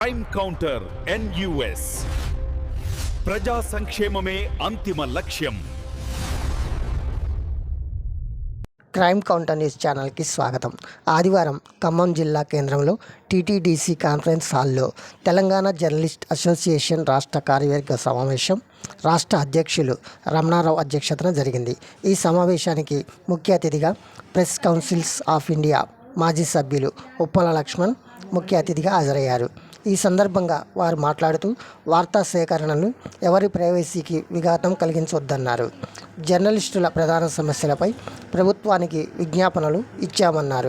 Crime counter NUS ప్రజా సంక్షేమమే అంతిమ లక్ష్యం. క్రైమ్ కౌంటర్ న్యూస్ ఛానల్కి స్వాగతం. ఆదివారం ఖమ్మం జిల్లా కేంద్రంలో టీటీడీసీ కాన్ఫరెన్స్ హాల్లో తెలంగాణ జర్నలిస్ట్ అసోసియేషన్ రాష్ట్ర కార్యవర్గ సమావేశం రాష్ట్ర అధ్యక్షులు రమణారావు అధ్యక్షతన జరిగింది. ఈ సమావేశానికి ముఖ్య అతిథిగా ప్రెస్ కౌన్సిల్స్ ఆఫ్ ఇండియా మాజీ సభ్యులు ఉప్పల లక్ష్మణ్ ముఖ్య అతిథిగా హాజరయ్యారు. ఈ సందర్భంగా వారు మాట్లాడుతూ వార్తా సేకరణలు ఎవరి ప్రైవసీకి విఘాతం కలిగించవద్దన్నారు జర్నలిస్టుల ప్రధాన సమస్యలపై ప్రభుత్వానికి విజ్ఞాపనలు ఇచ్చామన్నారు.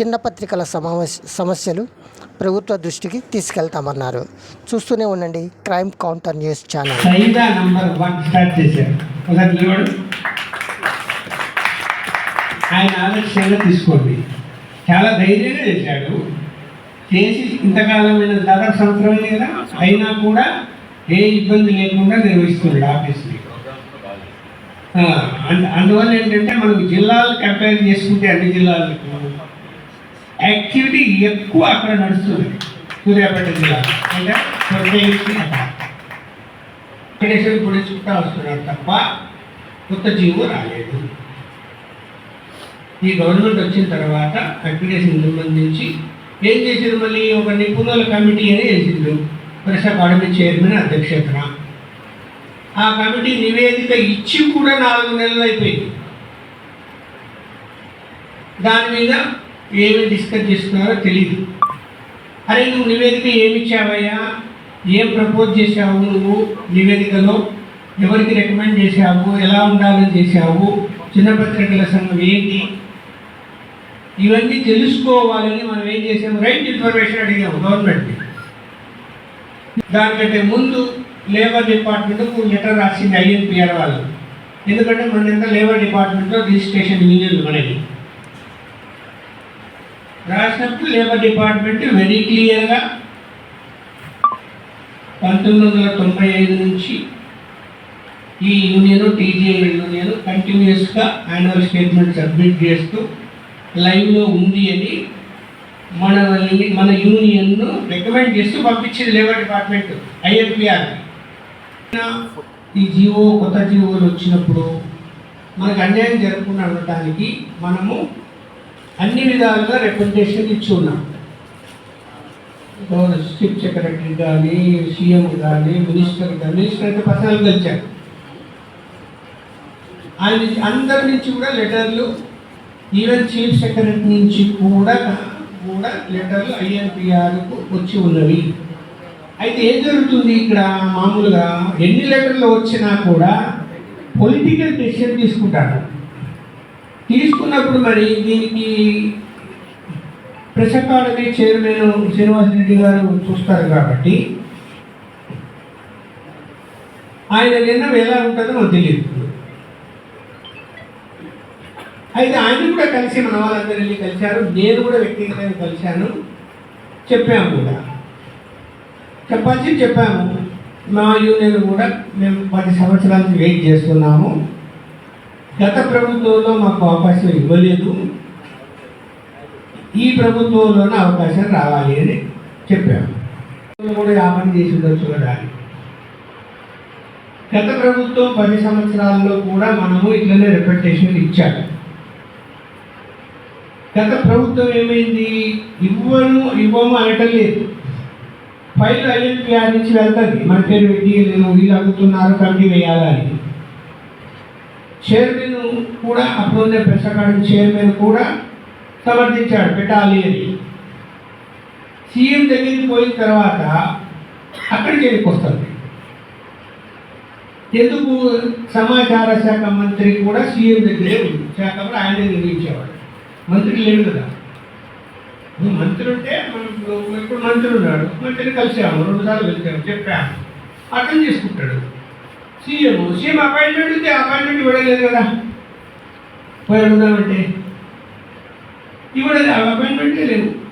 చిన్న పత్రికల సమావేశ సమస్యలు ప్రభుత్వ దృష్టికి తీసుకెళ్తామన్నారు. చూస్తూనే ఉండండి క్రైమ్ కౌంటర్ న్యూస్ ఛానల్. ఆయన ఆలోచనలో తీసుకోండి. చాలా ధైర్యంగా చేశాడు. చేసి ఇంతకాలమైన దాదాపు సంవత్సరమే కదా అయినా కూడా ఏ ఇబ్బంది లేకుండా నిర్వహిస్తున్నాడు ఆఫీస్ని. అందువల్ల ఏంటంటే మనకు జిల్లాలు కంపేర్ చేసుకుంటే అన్ని జిల్లాలకు యాక్టివిటీ ఎక్కువ అక్కడ నడుస్తుంది. సూర్యాపేట జిల్లా. అంటే ప్రత్యేకించి అక్కడ. వెంకటేశ్వర గుడి చుట్టా వస్తున్నారు తప్ప కొత్త జీవో రాలేదు. ఈ గవర్నమెంట్ వచ్చిన తర్వాత వెంకటేశ్వరం సంబంధించి ఏం చేసింది మళ్ళీ? ఒక నిపుణుల కమిటీ అని వేసిండు ప్రెస్ అకాడమీ చైర్మన్ అధ్యక్షతన. ఆ కమిటీ నివేదిక ఇచ్చి కూడా నాలుగు నెలలు అయిపోయింది. దాని మీద ఏమి డిస్కస్ చేస్తున్నారో తెలియదు అరే నువ్వు నివేదిక ఏమి ఇచ్చావయ్యా? ఏం ప్రపోజ్ చేశావు నువ్వు నివేదికలో? ఎవరికి రికమెండ్ చేశావు? ఎలా ఉండాలని చేశావు? చిన్న పత్రికల సంఘం ఏంటి? ఇవన్నీ తెలుసుకోవాలని మనం ఏం చేసాము? రైట్ ఇన్ఫర్మేషన్ అడిగాము గవర్నమెంట్ దానికంటే ముందు లేబర్ డిపార్ట్మెంట్కు లెటర్ రాసింది ఐఎన్పిఆర్ వాళ్ళు. ఎందుకంటే మన ఎంత లేబర్ డిపార్ట్మెంట్లో రిజిస్ట్రేషన్ యూనియన్ మనకి. రాసినప్పుడు లేబర్ డిపార్ట్మెంట్ వెరీ క్లియర్గా పంతొమ్మిది వందల తొంభై ఐదు నుంచి ఈ యూనియన్ టీజీఐ యూనియన్ కంటిన్యూస్గా యాన్యువల్ స్టేట్మెంట్ సబ్మిట్ చేస్తూ లైవ్లో ఉంది అని మన మన యూనియన్ను రికమెండ్ చేస్తూ పంపించింది లేబర్ డిపార్ట్మెంట్ ఐఎంపీఆర్. ఈ జీవో కొత్త జీవోలు వచ్చినప్పుడు మనకు అన్యాయం జరగకుండా ఉండటానికి మనము అన్ని విధాలుగా రిప్రజెంటేషన్ ఇచ్చి ఉన్నాం. చీఫ్ సెక్రటరీ కానీ సీఎం కానీ మినిస్టర్ కానీ మినిస్టర్ అయితే పర్సనల్గా ఇచ్చారు. ఆయన అందరి నుంచి కూడా లెటర్లు ఈవెన్ చీఫ్ సెక్రటరీ నుంచి కూడా కూడా లెటర్లు ఐఎన్పిఆర్కు వచ్చి ఉన్నవి. అయితే ఏం జరుగుతుంది ఇక్కడ మామూలుగా ఎన్ని లెటర్లు వచ్చినా కూడా పొలిటికల్ డెసిషన్ తీసుకుంటారు. తీసుకున్నప్పుడు మరి దీనికి press academy chairman Srinivas Reddy గారు చూస్తారు కాబట్టి ఆయన నిర్ణయం ఎలా ఉంటుందో మనకు తెలియదు. అయితే ఆయన కూడా కలిసి మన వాళ్ళందరూ వెళ్ళి కలిశారు. నేను కూడా వ్యక్తిగతంగా కలిశాను. చెప్పాము కూడా. చెప్పాల్సి చెప్పాము. మా యూనియన్ కూడా మేము పది సంవత్సరాలకి వెయిట్ చేస్తున్నాము. గత ప్రభుత్వంలో మాకు అవకాశం ఇవ్వలేదు. ఈ ప్రభుత్వంలోనే అవకాశం రావాలి అని చెప్పాము. కూడా యాపన చేసి ఉండొచ్చు కదా గత ప్రభుత్వం పది సంవత్సరాల్లో కూడా మనము ఇట్లనే రిప్రజెంటేషన్ ఇచ్చాము. గత ప్రభుత్వం ఏమైంది? ఇవ్వను ఇవ్వము అనటం లేదు. ఫైల్ ఐఎన్పిఆర్ నుంచి వెళ్తుంది. మన పేరు పెట్టి నేను వీళ్ళు అడుగుతున్నారు కమిటీ వేయాలని. చైర్మన్ కూడా అప్పుడున్న ప్రెస్ చైర్మన్ కూడా సమర్థించాడు పెట్టాలి అని. సీఎం దగ్గరికి పోయిన తర్వాత అక్కడికి వెళ్ళి ఎందుకు? సమాచార శాఖ మంత్రి కూడా సీఎం దగ్గరే ఉంది. శాఖ కూడా ఆయనే నిర్మించేవాడు మంత్రి లేడు కదా. నువ్వు మంత్రి ఉంటే మనం ఇప్పుడు- మంత్రి ఉన్నాడు. మంత్రిని కలిసాము రెండుసార్లు కలిసాము చెప్పాము. అర్థం చేసుకుంటాడు. సీఎం సీఎం అపాయింట్మెంట్ ఉంటే అపాయింట్మెంట్ ఇవ్వలేదు కదా. పోయి ఉందామంటే ఇవ్వలేదు అపాయింట్మెంటే లేవు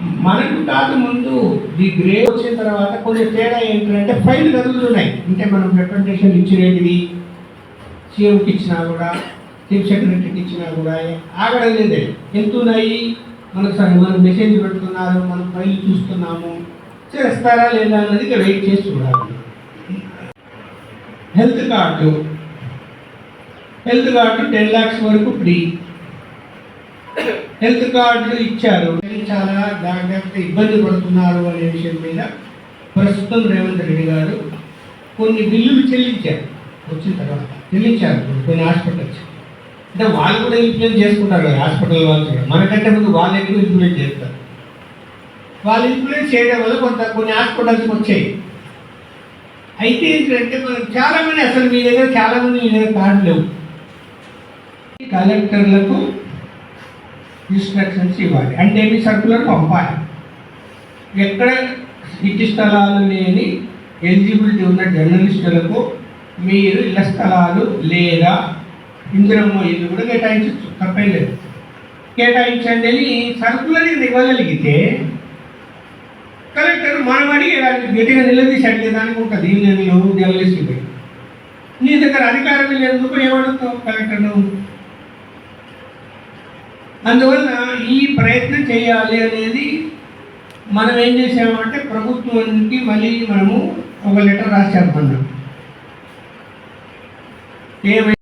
మనకు కాదు ముందు ది గ్రే వచ్చిన తర్వాత కొంచెం తేడా ఏంటంటే ఫైల్ ఉన్నాయి అంటే మనం రిప్రజెంటేషన్ ఇచ్చినవి సీఎంకి ఇచ్చినా కూడా చీఫ్ సెక్రటరీకి ఇచ్చినా కూడా ఆగడం లేదే. ఎంతున్నాయి మనకు సరే మనకు మెసేజ్ పెడుతున్నారు మనం ఫైల్ చూస్తున్నాము. చేస్తారా లేదా అన్నది వెయిట్ చేసి చూడాలి. Health card. Health card ten lakhs వరకు ఫ్రీ. హెల్త్ కార్డు ఇచ్చారు. చాలా జాగ్రత్త ఇబ్బంది పడుతున్నారు అనే విషయం మీద ప్రస్తుతం రేవంత్ రెడ్డి గారు కొన్ని బిల్లులు చెల్లించారు. వచ్చిన తర్వాత చెల్లించారు. కొన్ని హాస్పిటల్ అంటే వాళ్ళు కూడా ఇంప్లిమెంట్ చేసుకుంటారు కదా హాస్పిటల్ వాళ్ళు కూడా. మనకంటే ముందు వాళ్ళు ఎక్కువ ఇంప్లిమెంట్ చేస్తారు? వాళ్ళు ఇంప్లిమెంట్ చేయడం వల్ల కొంత కొన్ని హాస్పిటల్స్ వచ్చాయి. అయితే ఏంటంటే మనం చాలా మంది అసలు మీ దగ్గర చాలా మంది మీ దగ్గర కార్డు లేవు. కలెక్టర్లకు ఇన్స్ట్రక్షన్స్ ఇవ్వాలి. అంటే మీ సర్కులర్ పంపాలి. ఎక్కడ ఇంటి స్థలాలు లేని ఎలిజిబిలిటీ ఉన్న జర్నలిస్టులకు మీరు ఇళ్ళ స్థలాలు లేదా ఇందిరమ్మ ఇల్లు కూడా కేటాయించవచ్చు తప్పేం లేదు. కేటాయించండి అని సర్కులర్ ఇవ్వగలిగితే కలెక్టర్ మనమడి గట్టిగా నిలదీసి అడిగేదానికి ఉంటుంది నేను జర్నలిస్టులకి నీ దగ్గర అధికారం లేనందుకు ఏమడుగుతావు కలెక్టర్ను అందువల్ల ఈ ప్రయత్నం చేయాలి అనేది మనం ఏం చేసామంటే ప్రభుత్వానికి మళ్ళీ మనము ఒక లెటర్ రాసి మనం ఏమైనా